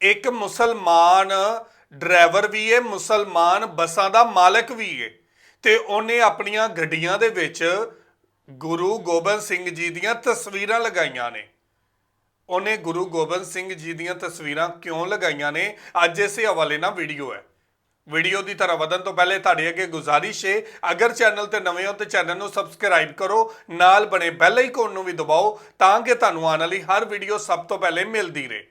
ਇੱਕ ਮੁਸਲਮਾਨ ਡਰਾਈਵਰ ਵੀ ਹੈ ਮੁਸਲਮਾਨ ਬੱਸਾਂ ਦਾ ਮਾਲਕ ਵੀ ਹੈ ਤੇ ਉਹਨੇ ਆਪਣੀਆਂ ਗੱਡੀਆਂ ਦੇ ਵਿੱਚ ਗੁਰੂ ਗੋਬਿੰਦ ਸਿੰਘ ਜੀ ਦੀਆਂ ਤਸਵੀਰਾਂ ਲਗਾਈਆਂ ਨੇ। ਉਹਨੇ ਗੁਰੂ ਗੋਬਿੰਦ ਸਿੰਘ ਜੀ ਦੀਆਂ ਤਸਵੀਰਾਂ ਕਿਉਂ ਲਗਾਈਆਂ ਨੇ? ਅੱਜ ਇਸੇ ਹਵਾਲੇ ਨਾਲ ਵੀਡੀਓ ਹੈ। ਵੀਡੀਓ ਦੀ ਤਰ੍ਹਾਂ ਵਧਣ ਤੋਂ ਪਹਿਲੇ ਤੁਹਾਡੇ ਅੱਗੇ ਗੁਜ਼ਾਰਿਸ਼ ਹੈ ਅਗਰ ਚੈਨਲ ਤੇ ਨਵੇਂ ਹੋ ਤੇ ਚੈਨਲ ਨੂੰ ਸਬਸਕ੍ਰਾਈਬ ਕਰੋ, ਨਾਲ ਬਣੇ ਬੈਲ ਆਈਕਨ ਨੂੰ ਵੀ ਦਬਾਓ, ਤਾਂ ਕਿ ਤੁਹਾਨੂੰ ਆਉਣ ਵਾਲੀ ਹਰ ਵੀਡੀਓ ਸਭ ਤੋਂ ਪਹਿਲੇ ਮਿਲਦੀ ਰਹੇ।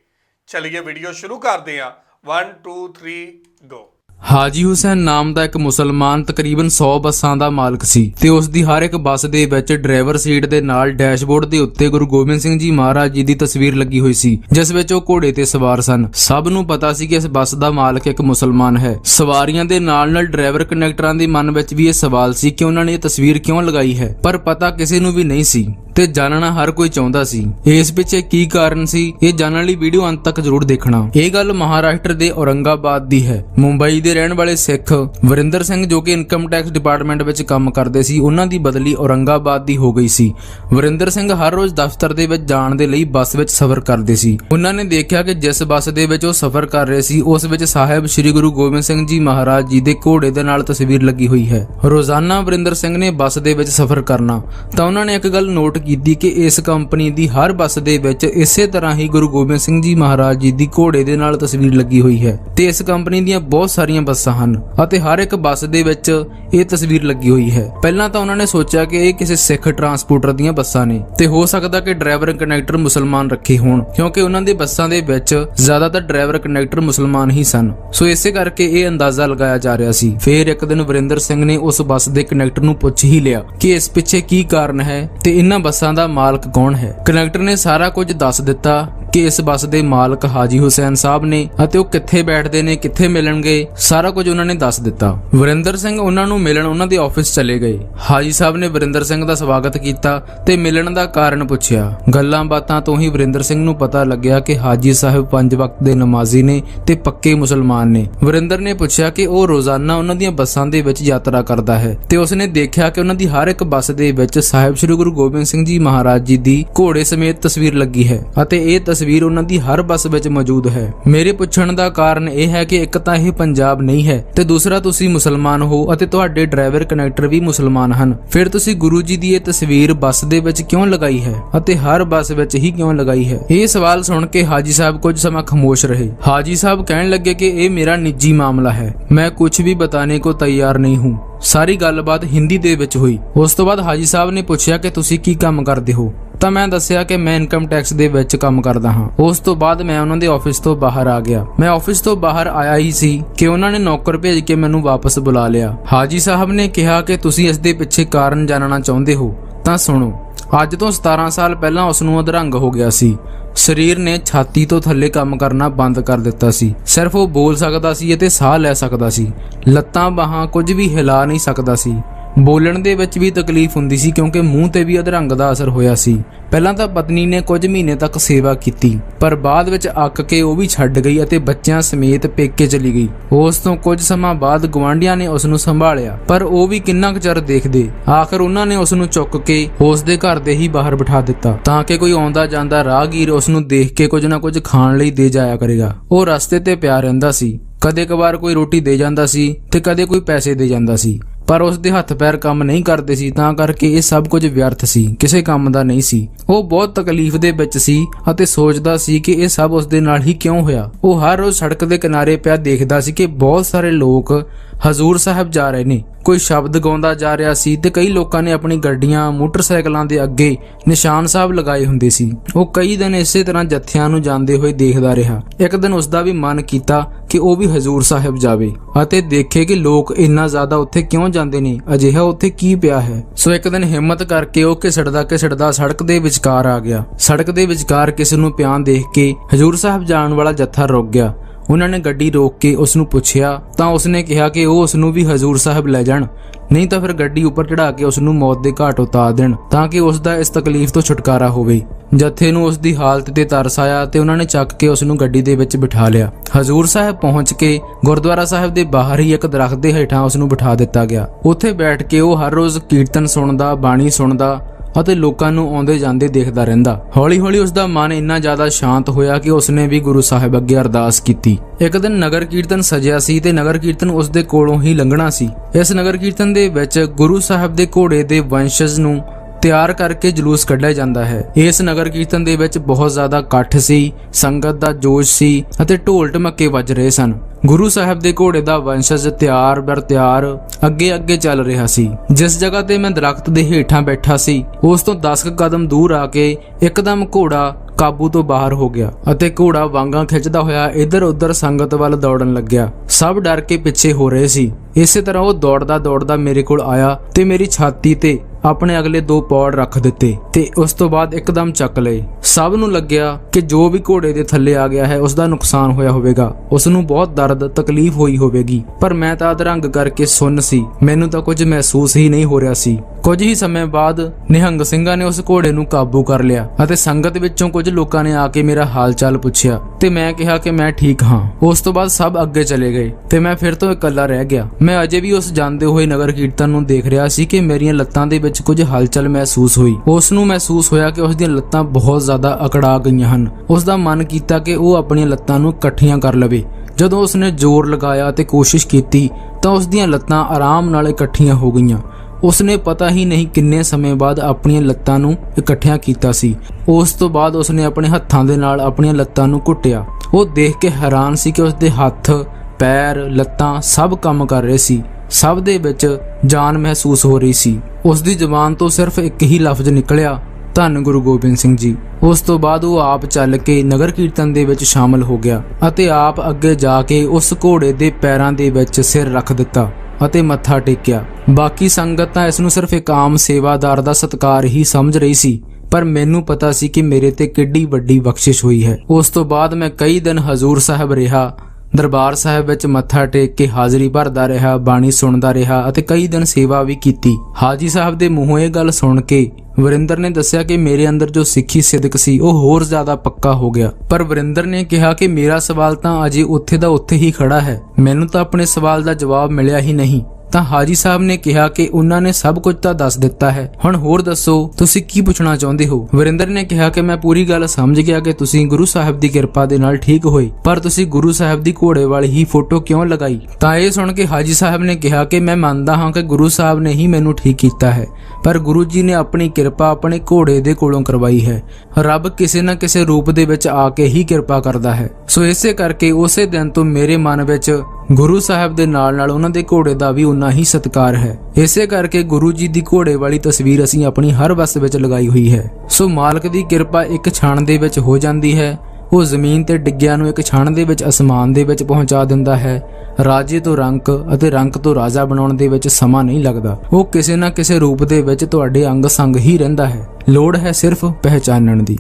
ਚਲਿਏ ਵੀਡੀਓ ਸ਼ੁਰੂ ਕਰਦੇ ਹਾਂ। 1 2 3 ਗੋ ਹਾਜੀ ਹੁਸੈਨ ਨਾਮ ਦਾ ਇੱਕ ਮੁਸਲਮਾਨ ਤਕਰੀਬਨ 100 ਬੱਸਾਂ ਦਾ ਮਾਲਕ ਸੀ ਤੇ ਉਸ ਦੀ ਹਰ ਇੱਕ ਬੱਸ ਦੇ ਵਿੱਚ ਡਰਾਈਵਰ ਸੀਟ ਦੇ ਨਾਲ ਡੈਸ਼ਬੋਰਡ ਦੇ ਉੱਤੇ ਗੁਰੂ ਗੋਬਿੰਦ ਸਿੰਘ ਜੀ ਮਹਾਰਾਜ ਜੀ ਦੀ ਤਸਵੀਰ ਲੱਗੀ ਹੋਈ ਸੀ, ਜਿਸ ਵਿੱਚ ਉਹ ਘੋੜੇ ਤੇ ਸਵਾਰ ਸਨ। ਸਭ ਨੂੰ ਪਤਾ ਸੀ ਕਿ ਇਸ ਬੱਸ ਦਾ ਮਾਲਕ ਇੱਕ ਮੁਸਲਮਾਨ ਹੈ। ਸਵਾਰੀਆਂ ਦੇ ਨਾਲ ਨਾਲ ਡਰਾਈਵਰ ਕਨੈਕਟਰਾਂ ਦੇ ਮਨ ਵਿੱਚ ਵੀ ਇਹ ਸਵਾਲ ਸੀ ਕਿ ਉਹਨਾਂ ਨੇ ਇਹ ਤਸਵੀਰ ਕਿਉਂ ਲਗਾਈ ਹੈ, ਪਰ ਪਤਾ ਕਿਸੇ ਨੂੰ ਵੀ ਨਹੀਂ ਸੀ। ਤੇ ਜਾਣਨਾ ਹਰ ਕੋਈ ਚਾਹੁੰਦਾ ਸੀ। ਇਸ ਪਿੱਛੇ ਕੀ ਕਾਰਨ ਸੀ, ਇਹ ਜਾਣਨ ਲਈ ਵੀਡੀਓ ਅੰਤ ਤੱਕ ਜ਼ਰੂਰ ਦੇਖਣਾ। ਇਹ ਗੱਲ ਮਹਾਰਾਸ਼ਟਰ ਦੇ ਔਰੰਗਾਬਾਦ ਦੀ ਹੈ। ਮੁੰਬਈ ਦੇ ਰਹਿਣ ਵਾਲੇ ਸਿੱਖ ਵਰਿੰਦਰ ਸਿੰਘ ਜੋ ਕਿ ਇਨਕਮ ਟੈਕਸ ਡਿਪਾਰਟਮੈਂਟ ਵਿੱਚ ਕੰਮ ਕਰਦੇ ਸੀ, ਉਹਨਾਂ ਦੀ ਬਦਲੀ ਔਰੰਗਾਬਾਦ ਦੀ ਹੋ ਗਈ ਸੀ। ਵਰਿੰਦਰ ਸਿੰਘ ਹਰ ਰੋਜ਼ ਦਫ਼ਤਰ ਦੇ ਵਿੱਚ ਜਾਣ ਦੇ ਲਈ ਬੱਸ ਵਿੱਚ ਸਫ਼ਰ ਕਰਦੇ ਸੀ। ਉਹਨਾਂ ਨੇ ਦੇਖਿਆ ਕਿ ਜਿਸ ਬੱਸ ਦੇ ਵਿੱਚ ਉਹ ਸਫ਼ਰ ਕਰ ਰਹੇ ਸੀ, ਉਸ ਵਿੱਚ ਸਾਹਿਬ ਸ੍ਰੀ ਗੁਰੂ ਗੋਬਿੰਦ ਸਿੰਘ ਜੀ ਮਹਾਰਾਜ ਜੀ ਦੇ ਘੋੜੇ ਦੇ ਨਾਲ ਤਸਵੀਰ ਲੱਗੀ ਹੋਈ ਹੈ। ਰੋਜ਼ਾਨਾ ਵਰਿੰਦਰ ਸਿੰਘ ਨੇ ਬੱਸ ਦੇ ਵਿੱਚ ਸਫ਼ਰ ਕਰਨਾ। ਤਾਂ ਉਹਨਾਂ ਨੇ ਇੱਕ ਗੱਲ ਨੋਟ ਕੀਤੀ ਕਿ ਇਸ ਕੰਪਨੀ ਦੀ ਹਰ ਬੱਸ ਦੇ ਵਿੱਚ ਇਸੇ ਤਰ੍ਹਾਂ ਹੀ ਗੁਰੂ ਗੋਬਿੰਦ ਸਿੰਘ ਜੀ ਮਹਾਰਾਜ ਜੀ ਦੀ ਘੋੜੇ ਦੇ ਨਾਲ ਤਸਵੀਰ ਲੱਗੀ ਹੋਈ ਹੈ ਤੇ ਇਸ ਕੰਪਨੀ ਦੀਆਂ ਬਹੁਤ ਸਾਰੀਆਂ ਬੱਸਾਂ ਹਨ ਅਤੇ ਹਰ ਇੱਕ ਬੱਸ ਦੇ ਵਿੱਚ ਇਹ ਤਸਵੀਰ ਲੱਗੀ ਹੋਈ ਹੈ। ਪਹਿਲਾਂ ਤਾਂ ਉਹਨਾਂ ਨੇ ਸੋਚਿਆ ਕਿ ਇਹ ਕਿਸੇ ਸਿੱਖ ਟਰਾਂਸਪੋਰਟਰ ਦੀਆਂ ਬੱਸਾਂ ਨੇ ਤੇ ਹੋ ਸਕਦਾ ਕਿ ਡਰਾਈਵਰ ਕਨੈਕਟਰ ਮੁਸਲਮਾਨ ਰੱਖੇ ਹੋਣ, ਕਿਉਂਕਿ ਉਹਨਾਂ ਦੇ ਬੱਸਾਂ ਦੇ ਵਿੱਚ ਜ਼ਿਆਦਾਤਰ ਡਰਾਈਵਰ ਕਨੈਕਟਰ ਮੁਸਲਮਾਨ ਹੀ ਸਨ। ਸੋ ਇਸੇ ਕਰਕੇ ਇਹ ਅੰਦਾਜ਼ਾ ਲਗਾਇਆ ਜਾ ਰਿਹਾ ਸੀ। ਫਿਰ ਇੱਕ ਦਿਨ ਵਰਿੰਦਰ ਸਿੰਘ ਨੇ ਉਸ ਬੱਸ ਦੇ ਕਨੈਕਟਰ ਨੂੰ ਪੁੱਛ ਹੀ ਲਿਆ ਕਿ ਇਸ ਪਿੱਛੇ ਕੀ ਕਾਰਨ ਹੈ ਤੇ ਇਹਨਾਂ ਬੱਸਾਂ ਦਾ ਮਾਲਕ ਕੌਣ ਹੈ? ਕੰਡਕਟਰ ਨੇ ਸਾਰਾ ਕੁਝ ਦੱਸ ਦਿੱਤਾ ਕਿ ਇਸ ਬੱਸ ਦੇ ਮਾਲਕ ਹਾਜੀ ਹੁਸੈਨ ਸਾਹਿਬ ਨੇ ਅਤੇ ਉਹ ਕਿੱਥੇ ਬੈਠਦੇ ਨੇ, ਕਿੱਥੇ ਮਿਲਣਗੇ, ਸਾਰਾ ਕੁਝ ਉਹਨਾਂ ਨੇ ਦੱਸ ਦਿੱਤਾ। ਵਰਿੰਦਰ ਸਿੰਘ ਉਹਨਾਂ ਨੂੰ ਮਿਲਣ ਉਹਨਾਂ ਦੇ ਆਫਿਸ ਚਲੇ ਗਏ। ਹਾਜੀ ਸਾਹਿਬ ਨੇ ਵਰਿੰਦਰ ਸਿੰਘ ਦਾ ਸਵਾਗਤ ਕੀਤਾ ਤੇ ਮਿਲਣ ਦਾ ਕਾਰਨ ਪੁੱਛਿਆ। ਗੱਲਾਂ ਬਾਤਾਂ ਤੋਂ ਹੀ ਵਰਿੰਦਰ ਸਿੰਘ ਨੂੰ ਪਤਾ ਲੱਗਿਆ ਕਿ ਹਾਜੀ ਸਾਹਿਬ ਪੰਜ ਵਕਤ ਦੇ ਨਮਾਜ਼ੀ ਨੇ ਤੇ ਪੱਕੇ ਮੁਸਲਮਾਨ ਨੇ। ਵਰਿੰਦਰ ਨੇ ਪੁੱਛਿਆ ਕਿ ਉਹ ਰੋਜ਼ਾਨਾ ਉਹਨਾਂ ਦੀਆਂ ਬੱਸਾਂ ਦੇ ਵਿੱਚ ਯਾਤਰਾ ਕਰਦਾ ਹੈ ਤੇ ਉਸਨੇ ਦੇਖਿਆ ਕਿ ਉਹਨਾਂ ਦੀ ਹਰ ਇੱਕ ਬੱਸ ਦੇ ਵਿੱਚ ਸਾਹਿਬ ਸ੍ਰੀ ਗੁਰੂ ਗੋਬਿੰਦ ਸਿੰਘ ਜੀ ਮਹਾਰਾਜ ਜੀ ਦੀ ਘੋੜੇ ਸਮੇਤ ਤਸਵੀਰ ਲੱਗੀ ਹੈ ਅਤੇ ਇਹ ਤਸਵੀਰ ਉਹਨਾਂ ਦੀ ਹਰ ਬੱਸ ਵਿੱਚ ਮੌਜੂਦ ਹੈ। ਮੇਰੇ ਪੁੱਛਣ ਦਾ ਕਾਰਨ ਇਹ ਹੈ ਕਿ ਇੱਕ ਤਾਂ ਇਹ ਪੰਜਾਬ ਨਹੀਂ ਹੈ ਤੇ ਦੂਸਰਾ ਤੁਸੀਂ ਮੁਸਲਮਾਨ ਹੋ ਅਤੇ ਤੁਹਾਡੇ ਡਰਾਈਵਰ ਕਨੈਕਟਰ ਵੀ ਮੁਸਲਮਾਨ ਹਨ। ਫਿਰ ਤੁਸੀਂ ਗੁਰੂ ਜੀ ਦੀ ਇਹ ਤਸਵੀਰ ਬੱਸ ਦੇ ਵਿੱਚ ਕਿਉਂ ਲਗਾਈ ਹੈ ਅਤੇ ਹਰ ਬੱਸ ਵਿੱਚ ਹੀ ਕਿਉਂ ਲਗਾਈ ਹੈ? ਇਹ ਸਵਾਲ ਸੁਣ ਕੇ ਹਾਜੀ ਸਾਹਿਬ ਕੁਝ ਸਮਾਂ ਖਾਮੋਸ਼ ਰਹੇ। ਹਾਜੀ ਸਾਹਿਬ ਕਹਿਣ ਲੱਗੇ ਕਿ ਇਹ ਮੇਰਾ ਨਿੱਜੀ ਮਾਮਲਾ ਹੈ। ਮੈਂ ਕੁਝ ਵੀ ਬਤਾਨੇ ਕੋ ਤਿਆਰ ਨਹੀਂ ਹੂੰ। ਸਾਰੀ ਗੱਲਬਾਤ ਹਿੰਦੀ ਦੇ ਵਿੱਚ ਹੋਈ। ਉਸ ਤੋਂ ਬਾਅਦ ਹਾਜੀ ਸਾਹਿਬ ਨੇ ਪੁੱਛਿਆ ਕਿ ਤੁਸੀਂ ਕੀ ਕੰਮ ਕਰਦੇ ਹੋ? ਤਾਂ ਮੈਂ ਦੱਸਿਆ ਕਿ ਮੈਂ ਇਨਕਮ ਟੈਕਸ ਦੇ ਵਿੱਚ ਕੰਮ ਕਰਦਾ ਹਾਂ। ਉਸ ਤੋਂ ਬਾਅਦ ਮੈਂ ਉਹਨਾਂ ਦੇ ਆਫਿਸ ਤੋਂ ਬਾਹਰ ਆ ਗਿਆ। ਮੈਂ ਆਫਿਸ ਤੋਂ ਬਾਹਰ ਆਇਆ ਹੀ ਸੀ ਕਿ ਉਹਨਾਂ ਨੇ ਨੌਕਰ ਭੇਜ ਕੇ ਮੈਨੂੰ ਵਾਪਸ ਬੁਲਾ ਲਿਆ। ਹਾਜੀ ਸਾਹਿਬ ਨੇ ਕਿਹਾ ਕਿ ਤੁਸੀਂ ਇਸ ਦੇ ਪਿੱਛੇ ਕਾਰਨ ਜਾਣਨਾ ਚਾਹੁੰਦੇ ਹੋ, ਤਾਂ ਸੁਣੋ। ਅੱਜ ਤੋਂ 17 ਸਾਲ ਪਹਿਲਾਂ ਉਸ ਨੂੰ ਅਧਰੰਗ ਹੋ ਗਿਆ ਸੀ। ਸਰੀਰ ਨੇ ਛਾਤੀ ਤੋਂ ਥੱਲੇ ਕੰਮ ਕਰਨਾ ਬੰਦ ਕਰ ਦਿੱਤਾ ਸੀ। ਸਿਰਫ ਉਹ ਬੋਲ ਸਕਦਾ ਸੀ ਅਤੇ ਸਾਹ ਲੈ ਸਕਦਾ ਸੀ। ਲੱਤਾਂ ਬਾਹਾਂ ਕੁਝ ਵੀ ਹਿਲਾ ਨਹੀਂ ਸਕਦਾ ਸੀ। ਬੋਲਣ ਦੇ ਵਿੱਚ ਵੀ ਤਕਲੀਫ ਹੁੰਦੀ ਸੀ ਕਿਉਂਕਿ ਮੂੰਹ ਤੇ ਵੀ ਅਧਰੰਗ ਦਾ ਅਸਰ ਹੋਇਆ ਸੀ। ਪਹਿਲਾਂ ਤਾਂ ਪਤਨੀ ਨੇ ਕੁਝ ਮਹੀਨੇ ਤੱਕ ਸੇਵਾ ਕੀਤੀ, ਪਰ ਬਾਅਦ ਵਿੱਚ ਅੱਕ ਕੇ ਉਹ ਵੀ ਛੱਡ ਗਈ ਅਤੇ ਬੱਚਿਆਂ ਸਮੇਤ ਪੇਕੇ ਚਲੀ ਗਈ। ਉਸ ਤੋਂ ਕੁਝ ਸਮਾਂ ਬਾਅਦ ਗਵਾਂਢੀਆਂ ਨੇ ਉਸ ਨੂੰ ਸੰਭਾਲਿਆ, ਪਰ ਉਹ ਵੀ ਕਿੰਨਾ ਕੁ ਚਿਰ ਦੇਖਦੇ। ਆਖਰ ਉਹਨਾਂ ਨੇ ਉਸ ਨੂੰ ਚੁੱਕ ਕੇ ਉਸ ਦੇ ਘਰ ਦੇ ਹੀ ਬਾਹਰ ਬਿਠਾ ਦਿੱਤਾ, ਤਾਂ ਕਿ ਕੋਈ ਆਉਂਦਾ ਜਾਂਦਾ ਰਾਹਗੀਰ ਉਸ ਨੂੰ ਦੇਖ ਕੇ ਕੁਝ ਨਾ ਕੁਝ ਖਾਣ ਲਈ ਦੇ ਜਾਇਆ ਕਰੇਗਾ। ਉਹ ਰਸਤੇ ਤੇ ਪਿਆ ਰਹਿੰਦਾ ਸੀ। ਕਦੇ ਕਵਾਰ ਕੋਈ ਰੋਟੀ ਦੇ ਜਾਂਦਾ ਸੀ ਤੇ ਕਦੇ ਕੋਈ ਪੈਸੇ ਦੇ ਜਾਂਦਾ ਸੀ। ਪਰ ਉਸ ਦੇ ਹੱਥ ਪੈਰ ਕੰਮ ਨਹੀਂ ਕਰਦੇ ਸੀ, ਤਾਂ ਕਰਕੇ ਇਹ ਸਭ ਕੁਝ ਵਿਅਰਥ ਸੀ, ਕਿਸੇ ਕੰਮ ਦਾ ਨਹੀਂ ਸੀ। ਉਹ ਬਹੁਤ ਤਕਲੀਫ ਦੇ ਵਿੱਚ ਸੀ ਅਤੇ ਸੋਚਦਾ ਸੀ ਕਿ ਇਹ ਸਭ ਉਸ ਦੇ ਨਾਲ ਹੀ ਕਿਉਂ ਹੋਇਆ। ਉਹ ਹਰ ਰੋਜ਼ ਸੜਕ ਦੇ ਕਿਨਾਰੇ ਪਿਆ ਦੇਖਦਾ ਸੀ ਕਿ ਬਹੁਤ ਸਾਰੇ ਲੋਕ ਹਜ਼ੂਰ ਸਾਹਿਬ ਜਾ ਰਹੇ ਨੇ। ਕੋਈ ਸ਼ਬਦ ਗਾਉਂਦਾ ਜਾ ਰਿਹਾ ਸੀ ਤੇ ਕਈ ਲੋਕਾਂ ਨੇ ਆਪਣੀ ਗੱਡੀਆਂ, ਮੋਟਰਸਾਈਕਲਾਂ ਦੇ ਅੱਗੇ ਨਿਸ਼ਾਨ ਸਾਹਿਬ ਲਗਾਏ ਹੁੰਦੇ ਸੀ। ਉਹ ਕਈ ਦਿਨ ਇਸੇ ਤਰ੍ਹਾਂ ਜੱਥਿਆਂ ਨੂੰ ਜਾਂਦੇ ਹੋਏ ਦੇਖਦਾ ਰਿਹਾ। ਇੱਕ ਦਿਨ ਉਸ ਦਾ ਵੀ ਮਨ ਕੀਤਾ ਕਿ ਉਹ ਵੀ ਹਜ਼ੂਰ ਸਾਹਿਬ ਜਾਵੇ ਅਤੇ ਦੇਖੇ ਕਿ ਲੋਕ ਇੰਨਾ ਜ਼ਿਆਦਾ ਉੱਥੇ ਕਿਉਂ ਜਾਂਦੇ ਨੇ, ਅਜਿਹਾ ਉੱਥੇ ਕੀ ਪਿਆ ਹੈ। ਸੋ ਇੱਕ ਦਿਨ ਹਿੰਮਤ ਕਰਕੇ ਉਹ ਘਿਸੜਦਾ ਘਿਸੜਦਾ ਸੜਕ ਦੇ ਵਿਚਕਾਰ ਆ ਗਿਆ। ਸੜਕ ਦੇ ਵਿਚਕਾਰ ਕਿਸੇ ਨੂੰ ਪਿਆਨ ਦੇਖ ਕੇ ਹਜ਼ੂਰ ਸਾਹਿਬ ਜਾਣ ਵਾਲਾ ਜੱਥਾ ਰੁਕ ਗਿਆ। ਉਹਨਾਂ ਨੇ ਗੱਡੀ ਰੋਕ ਕੇ ਉਸ ਨੂੰ ਪੁੱਛਿਆ, ਤਾਂ ਉਸਨੇ ਕਿਹਾ ਕਿ ਉਹ ਉਸ ਨੂੰ ਵੀ ਹਜ਼ੂਰ ਸਾਹਿਬ ਲੈ ਜਾਣ। ਨਹੀਂ ਤਾਂ ਫਿਰ ਗੱਡੀ ਉੱਪਰ ਚੜਾ ਕੇ ਉਸ ਨੂੰ ਮੌਤ ਦੇ ਘਾਟ ਉਤਾਰ ਦੇਣ, ਤਾਂ ਕਿ ਉਸ ਦਾ ਇਸ ਤਕਲੀਫ ਤੋਂ ਛੁਟਕਾਰਾ ਹੋਵੇ। ਜੱਥੇ ਨੂੰ ਉਸ ਦੀ ਹਾਲਤ ਤੇ ਤਰਸ ਆਇਆ ਤੇ ਉਹਨਾਂ ਨੇ ਚੱਕ ਕੇ ਉਸ ਨੂੰ ਗੱਡੀ ਦੇ ਵਿੱਚ ਬਿਠਾ ਲਿਆ। ਹਜ਼ੂਰ ਸਾਹਿਬ ਪਹੁੰਚ ਕੇ ਗੁਰਦੁਆਰਾ ਸਾਹਿਬ ਦੇ ਬਾਹਰ ਹੀ ਇੱਕ ਦਰਖਤ ਦੇ ਹੇਠਾਂ ਉਸ ਨੂੰ ਬਿਠਾ ਦਿੱਤਾ ਗਿਆ। ਉੱਥੇ ਬੈਠ ਕੇ ਉਹ ਹਰ ਰੋਜ਼ ਕੀਰਤਨ ਸੁਣਦਾ, ਬਾਣੀ ਸੁਣਦਾ ਅਤੇ ਲੋਕਾਂ ਨੂੰ ਆਉਂਦੇ ਜਾਂਦੇ ਦੇਖਦਾ ਰਹਿੰਦਾ। ਹੌਲੀ-ਹੌਲੀ ਉਸ ਦਾ ਮਨ ਇੰਨਾ ਜ਼ਿਆਦਾ ਸ਼ਾਂਤ ਹੋਇਆ ਕਿ ਉਸਨੇ ਵੀ ਗੁਰੂ ਸਾਹਿਬ ਅੱਗੇ ਅਰਦਾਸ ਕੀਤੀ। ਇੱਕ ਦਿਨ ਨਗਰ ਕੀਰਤਨ ਸਜਿਆ ਸੀ ਤੇ ਨਗਰ ਕੀਰਤਨ ਉਸ ਦੇ ਕੋਲੋਂ ਹੀ ਲੰਘਣਾ ਸੀ। ਇਸ ਨਗਰ ਕੀਰਤਨ ਦੇ ਵਿੱਚ ਗੁਰੂ ਸਾਹਿਬ ਦੇ ਘੋੜੇ ਦੇ ਵੰਸ਼ਜ ਨੂੰ ਤਿਆਰ ਕਰਕੇ ਜਲੂਸ ਕੱਢਿਆ ਜਾਂਦਾ ਹੈ। ਇਸ ਨਗਰ ਕੀਰਤਨ ਦੇ ਵਿੱਚ ਬਹੁਤ ਜ਼ਿਆਦਾ ਇਕੱਠ ਸੀ, ਸੰਗਤ ਦਾ ਜੋਸ਼ ਸੀ ਅਤੇ ਢੋਲ ਢਮੱਕੇ ਵੱਜ ਰਹੇ ਸਨ। ਗੁਰੂ ਸਾਹਿਬ ਦੇ ਘੋੜੇ ਦਾ ਵੰਸ਼ਜ ਤਿਆਰ ਬਰ ਤਿਆਰ ਅੱਗੇ ਅੱਗੇ ਚੱਲ ਰਿਹਾ ਸੀ। ਜਿਸ ਜਗ੍ਹਾ ਤੇ ਮੈਂ ਦਰਖਤ ਦੇ ਹੇਠਾਂ ਬੈਠਾ ਸੀ, ਉਸ ਤੋਂ 10 ਕੁ ਕਦਮ ਦੂਰ ਆ ਕੇ ਇੱਕਦਮ ਘੋੜਾ ਕਾਬੂ ਤੋਂ ਬਾਹਰ ਹੋ ਗਿਆ ਅਤੇ ਘੋੜਾ ਵਾਂਗਾ ਖਿੱਚਦਾ ਹੋਇਆ ਇੱਧਰ ਉੱਧਰ ਸੰਗਤ ਵੱਲ ਦੌੜਨ ਲੱਗਿਆ। ਸਭ ਡਰ ਕੇ ਪਿੱਛੇ ਹੋ ਰਹੇ ਸੀ। ਇਸੇ ਤਰ੍ਹਾਂ ਉਹ ਦੌੜਦਾ ਦੌੜਦਾ ਮੇਰੇ ਕੋਲ ਆਇਆ ਤੇ ਮੇਰੀ ਛਾਤੀ ਤੇ ਆਪਣੇ ਅਗਲੇ ਦੋ ਪੌੜ ਰੱਖ ਦਿੱਤੇ ਤੇ ਉਸ ਤੋਂ ਬਾਅਦ ਇੱਕਦਮ ਚੱਕ ਲਏ। ਸਭ ਨੂੰ ਲੱਗਿਆ ਕਿ ਜੋ ਵੀ ਘੋੜੇ ਦੇ ਥੱਲੇ ਆ ਗਿਆ ਹੈ, ਉਸ ਦਾ ਨੁਕਸਾਨ ਹੋਇਆ ਹੋਵੇਗਾ। ਉਸ ਨੂੰ ਬਹੁਤ ਦਰਦ, ਤਕਲੀਫ ਹੋਈ ਹੋਵੇਗੀ। ਪਰ ਮੈਂ ਤਾਂ ਅਧਰੰਗ ਕਰਕੇ ਸੁੰਨ ਸੀ। ਮੈਨੂੰ ਤਾਂ ਕੁਝ ਮਹਿਸੂਸ ਹੀ ਨਹੀਂ ਹੋ ਰਿਹਾ ਸੀ। ਕੁਝ ਹੀ ਸਮੇਂ ਬਾਅਦ ਨਿਹੰਗ ਸਿੰਘਾਂ ਨੇ ਉਸ ਘੋੜੇ ਨੂੰ ਕਾਬੂ ਕਰ ਲਿਆ ਅਤੇ ਸੰਗਤ ਵਿੱਚੋਂ ਕੁਝ ਲੋਕਾਂ ਨੇ ਆ ਕੇ ਮੇਰਾ ਹਾਲ ਚਾਲ ਪੁੱਛਿਆ ਤੇ ਮੈਂ ਕਿਹਾ ਕਿ ਮੈਂ ਠੀਕ ਹਾਂ। ਉਸ ਤੋਂ ਬਾਅਦ ਸਭ ਅੱਗੇ ਚਲੇ ਗਏ ਤੇ ਮੈਂ ਫਿਰ ਤੋਂ ਇਕੱਲਾ ਰਹਿ ਗਿਆ। ਮੈਂ ਅਜੇ ਵੀ ਉਸ ਜਾਂਦੇ ਹੋਏ ਨਗਰ ਕੀਰਤਨ ਨੂੰ ਦੇਖ ਰਿਹਾ ਸੀ ਕਿ ਮੇਰੀਆਂ ਲੱਤਾਂ ਦੇ ਵਿੱਚ ਕੁਝ ਹਲਚਲ ਮਹਿਸੂਸ ਹੋਈ। ਉਸ ਨੂੰ ਮਹਿਸੂਸ ਹੋਇਆ ਕਿ ਉਸ ਦੀਆਂ ਲੱਤਾਂ ਬਹੁਤ ਜ਼ਿਆਦਾ ਅਕੜਾ ਗਈਆਂ ਹਨ। ਉਸ ਦਾ ਮਨ ਕੀਤਾ ਕਿ ਉਹ ਆਪਣੀਆਂ ਲੱਤਾਂ ਨੂੰ ਇਕੱਠੀਆਂ ਕਰ ਲਵੇ। ਜਦੋਂ ਉਸਨੇ ਜ਼ੋਰ ਲਗਾਇਆ ਤੇ ਕੋਸ਼ਿਸ਼ ਕੀਤੀ, ਤਾਂ ਉਸ ਦੀਆਂ ਲੱਤਾਂ ਆਰਾਮ ਨਾਲ ਇਕੱਠੀਆਂ ਹੋ ਗਈਆਂ। ਉਸਨੇ ਪਤਾ ਹੀ ਨਹੀਂ ਕਿੰਨੇ ਸਮੇਂ ਬਾਅਦ ਆਪਣੀਆਂ ਲੱਤਾਂ ਨੂੰ ਇਕੱਠਿਆਂ ਕੀਤਾ ਸੀ। ਉਸ ਤੋਂ ਬਾਅਦ ਉਸਨੇ ਆਪਣੇ ਹੱਥਾਂ ਦੇ ਨਾਲ ਆਪਣੀਆਂ ਲੱਤਾਂ ਨੂੰ ਘੁੱਟਿਆ ਉਹ ਦੇਖ ਕੇ ਹੈਰਾਨ ਸੀ ਕਿ ਉਸਦੇ ਹੱਥ, ਪੈਰ, ਲੱਤਾਂ ਸਭ ਕੰਮ ਕਰ ਰਹੇ ਸੀ। ਸਭ ਦੇ ਵਿੱਚ ਜਾਨ ਮਹਿਸੂਸ ਹੋ ਰਹੀ ਸੀ। ਉਸ ਦੀ ਜ਼ੁਬਾਨ ਤੋਂ ਸਿਰਫ ਇੱਕ ਹੀ ਲਫ਼ਜ਼ ਨਿਕਲਿਆ, ਧੰਨ ਗੁਰੂ ਗੋਬਿੰਦ ਸਿੰਘ ਜੀ। ਉਸ ਤੋਂ ਬਾਅਦ ਉਹ ਆਪ ਚੱਲ ਕੇ ਨਗਰ ਕੀਰਤਨ ਦੇ ਵਿੱਚ ਸ਼ਾਮਲ ਹੋ ਗਿਆ ਅਤੇ ਆਪ ਅੱਗੇ ਜਾ ਕੇ ਉਸ ਘੋੜੇ ਦੇ ਪੈਰਾਂ ਦੇ ਵਿੱਚ ਸਿਰ ਰੱਖ ਦਿੱਤਾ ਅਤੇ ਮੱਥਾ ਟੇਕਿਆ। ਬਾਕੀ ਸੰਗਤ ਤਾਂ ਇਸ ਨੂੰ ਸਿਰਫ ਇੱਕ ਆਮ ਸੇਵਾਦਾਰ ਦਾ ਸਤਕਾਰ ਹੀ ਸਮਝ ਰਹੀ ਸੀ, ਪਰ ਮੈਨੂੰ ਪਤਾ ਸੀ ਕਿ ਮੇਰੇ ਤੇ ਕਿੱਡੀ ਵੱਡੀ ਬਖਸ਼ਿਸ਼ ਹੋਈ ਹੈ। ਉਸ ਤੋਂ ਬਾਅਦ ਮੈਂ ਕਈ ਦਿਨ ਹਜ਼ੂਰ ਸਾਹਿਬ ਰਿਹਾ ਦਰਬਾਰ ਸਾਹਿਬ ਵਿੱਚ ਮੱਥਾ ਟੇਕ ਕੇ ਹਾਜ਼ਰੀ ਭਰਦਾ ਰਿਹਾ, ਬਾਣੀ ਸੁਣਦਾ ਰਿਹਾ ਅਤੇ ਕਈ ਦਿਨ ਸੇਵਾ ਵੀ ਕੀਤੀ। ਹਾਜੀ ਸਾਹਿਬ ਦੇ ਮੂੰਹੋਂ ਇਹ ਗੱਲ ਸੁਣ ਕੇ ਵਰਿੰਦਰ ਨੇ ਦੱਸਿਆ ਕਿ ਮੇਰੇ ਅੰਦਰ ਜੋ ਸਿੱਖੀ ਸਿਦਕ ਸੀ, ਉਹ ਹੋਰ ਜ਼ਿਆਦਾ ਪੱਕਾ ਹੋ ਗਿਆ। ਪਰ ਵਰਿੰਦਰ ਨੇ ਕਿਹਾ ਕਿ ਮੇਰਾ ਸਵਾਲ ਤਾਂ ਅਜੇ ਉੱਥੇ ਦਾ ਉੱਥੇ ਹੀ ਖੜਾ ਹੈ। ਮੈਨੂੰ ਤਾਂ ਆਪਣੇ ਸਵਾਲ ਦਾ ਜਵਾਬ ਮਿਲਿਆ ਹੀ ਨਹੀਂ। ਤਾਂ ਹਾਜੀ ਸਾਹਿਬ ਨੇ ਕਿਹਾ ਕਿ ਉਹਨਾਂ ਨੇ ਸਭ ਕੁਝ ਤਾਂ ਦੱਸ ਦਿੱਤਾ ਹੈ। ਹੁਣ ਹੋਰ ਦੱਸੋ, ਤੁਸੀਂ ਕੀ ਪੁੱਛਣਾ ਚਾਹੁੰਦੇ ਹੋ? ਵਰਿੰਦਰ ਨੇ ਕਿਹਾ ਕਿ ਮੈਂ ਪੂਰੀ ਗੱਲ ਸਮਝ ਗਿਆ ਕਿ ਤੁਸੀਂ ਗੁਰੂ ਸਾਹਿਬ ਦੀ ਕਿਰਪਾ ਦੇ ਨਾਲ ਠੀਕ ਹੋਏ, ਪਰ ਤੁਸੀਂ ਗੁਰੂ ਸਾਹਿਬ ਦੀ ਘੋੜੇ ਵਾਲੀ ਹੀ ਫੋਟੋ ਕਿਉਂ ਲਗਾਈ? ਤਾਂ ਇਹ ਸੁਣ ਕੇ ਹਾਜੀ ਸਾਹਿਬ ਨੇ ਕਿਹਾ ਕਿ ਮੈਂ ਮੰਨਦਾ ਹਾਂ ਕਿ ਗੁਰੂ ਸਾਹਿਬ ਨੇ ਹੀ ਮੈਨੂੰ ਠੀਕ ਕੀਤਾ ਹੈ, ਪਰ ਗੁਰੂ ਜੀ ਨੇ ਆਪਣੀ ਕਿਰਪਾ ਆਪਣੇ ਘੋੜੇ ਦੇ ਕੋਲੋਂ ਕਰਵਾਈ ਹੈ। ਰੱਬ ਕਿਸੇ ਨਾ ਕਿਸੇ ਰੂਪ ਦੇ ਵਿੱਚ ਆ ਕੇ ਹੀ ਕਿਰਪਾ ਕਰਦਾ ਹੈ। ਸੋ ਇਸੇ ਕਰਕੇ ਉਸੇ ਦਿਨ ਤੋਂ ਮੇਰੇ ਮਨ ਵਿੱਚ ਗੁਰੂ ਸਾਹਿਬ ਦੇ ਨਾਲ ਨਾਲ ਉਹਨਾਂ ਦੇ ਘੋੜੇ ਦਾ ਵੀ ਉਨਾ ਹੀ ਸਤਿਕਾਰ ਹੈ। ਇਸੇ ਕਰਕੇ ਗੁਰੂ ਜੀ ਦੀ ਘੋੜੇ ਵਾਲੀ ਤਸਵੀਰ ਅਸੀਂ ਆਪਣੀ ਹਰ ਵਸ ਵਿੱਚ ਲਗਾਈ ਹੋਈ ਹੈ। ਸੋ ਮਾਲਕ ਦੀ ਕਿਰਪਾ ਇੱਕ ਛਣ ਦੇ ਵਿੱਚ ਹੋ ਜਾਂਦੀ ਹੈ। ਉਹ ਜ਼ਮੀਨ ਤੇ ਡਿੱਗਿਆ ਨੂੰ ਇੱਕ ਛਣ ਦੇ ਵਿੱਚ, ਅਸਮਾਨ ਦੇ ਵਿੱਚ ਪਹੁੰਚਾ ਦਿੰਦਾ ਹੈ। ਰਾਜੇ ਤੋਂ ਰੰਕ ਅਤੇ ਰੰਕ ਤੋਂ ਰਾਜਾ ਬਣਾਉਣ ਦੇ ਵਿੱਚ ਸਮਾਂ ਨਹੀਂ ਲੱਗਦਾ। ਉਹ ਕਿਸੇ ਨਾ ਕਿਸੇ ਰੂਪ ਦੇ ਵਿੱਚ ਤੁਹਾਡੇ ਅੰਗ ਸੰਗ ਹੀ ਰਹਿੰਦਾ ਹੈ। ਲੋੜ ਹੈ ਸਿਰਫ ਪਹਿਚਾਨਣ ਦੀ।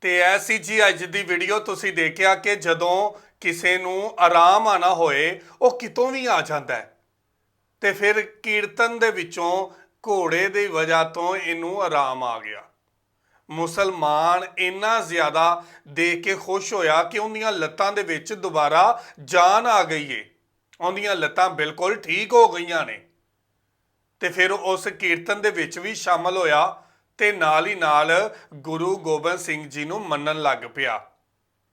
ਤੇ ਐਸੀ ਜੀ ਅੱਜ ਦੀ ਵੀਡੀਓ ਤੁਸੀਂ ਦੇਖਿਆ ਕਿ ਜਦੋਂ ਕਿਸੇ ਨੂੰ ਆਰਾਮ ਆਣਾ ਹੋਏ, ਉਹ ਕਿਤੋਂ ਵੀ ਆ ਜਾਂਦਾ ਹੈ। ਤੇ ਫਿਰ ਕੀਰਤਨ ਦੇ ਵਿੱਚੋਂ ਘੋੜੇ ਦੀ ਵਜ੍ਹਾ ਤੋਂ ਇਹਨੂੰ ਆਰਾਮ ਆ ਗਿਆ। ਮੁਸਲਮਾਨ ਇੰਨਾ ਜ਼ਿਆਦਾ ਦੇਖ ਕੇ ਖੁਸ਼ ਹੋਇਆ ਕਿ ਉਹਦੀਆਂ ਲੱਤਾਂ ਦੇ ਵਿੱਚ ਦੁਬਾਰਾ ਜਾਨ ਆ ਗਈ ਏ। ਉਹਦੀਆਂ ਲੱਤਾਂ ਬਿਲਕੁਲ ਠੀਕ ਹੋ ਗਈਆਂ ਨੇ। ਤੇ ਫਿਰ ਉਸ ਕੀਰਤਨ ਦੇ ਵਿੱਚ ਵੀ ਸ਼ਾਮਲ ਹੋਇਆ ਤੇ ਨਾਲ ਹੀ ਨਾਲ ਗੁਰੂ ਗੋਬਿੰਦ ਸਿੰਘ ਜੀ ਨੂੰ ਮੰਨਣ ਲੱਗ ਪਿਆ।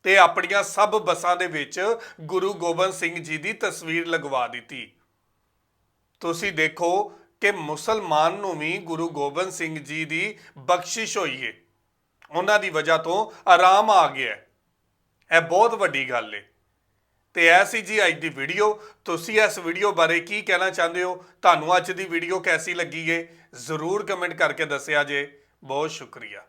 ਤੇ ਆਪਣੀਆਂ ਸਭ ਬੱਸਾਂ ਦੇ ਵਿੱਚ ਗੁਰੂ ਗੋਬਿੰਦ ਸਿੰਘ ਜੀ ਦੀ ਤਸਵੀਰ ਲਗਵਾ ਦਿੱਤੀ। ਤੁਸੀਂ ਦੇਖੋ ਕਿ ਮੁਸਲਮਾਨ ਨੂੰ ਵੀ ਗੁਰੂ ਗੋਬਿੰਦ ਸਿੰਘ ਜੀ ਦੀ ਬਖਸ਼ਿਸ਼ ਹੋਈ ਹੈ ਉਹਨਾਂ ਦੀ ਵਜ੍ਹਾ ਤੋਂ ਆਰਾਮ ਆ ਗਿਆ ਇਹ ਬਹੁਤ ਵੱਡੀ ਗੱਲ ਹੈ ਤੇ ਸੀ ਜੀ ਅੱਜ ਦੀ ਵੀਡੀਓ। ਤੁਸੀਂ ਇਸ ਵੀਡੀਓ ਬਾਰੇ ਕੀ ਕਹਿਣਾ ਚਾਹੁੰਦੇ ਹੋ? ਤੁਹਾਨੂੰ ਅੱਜ ਦੀ ਵੀਡੀਓ ਕੈਸੀ ਲੱਗੀ ਏ? ਜ਼ਰੂਰ ਕਮੈਂਟ ਕਰਕੇ ਦੱਸਿਆ ਜੇ। ਬਹੁਤ ਸ਼ੁਕਰੀਆ।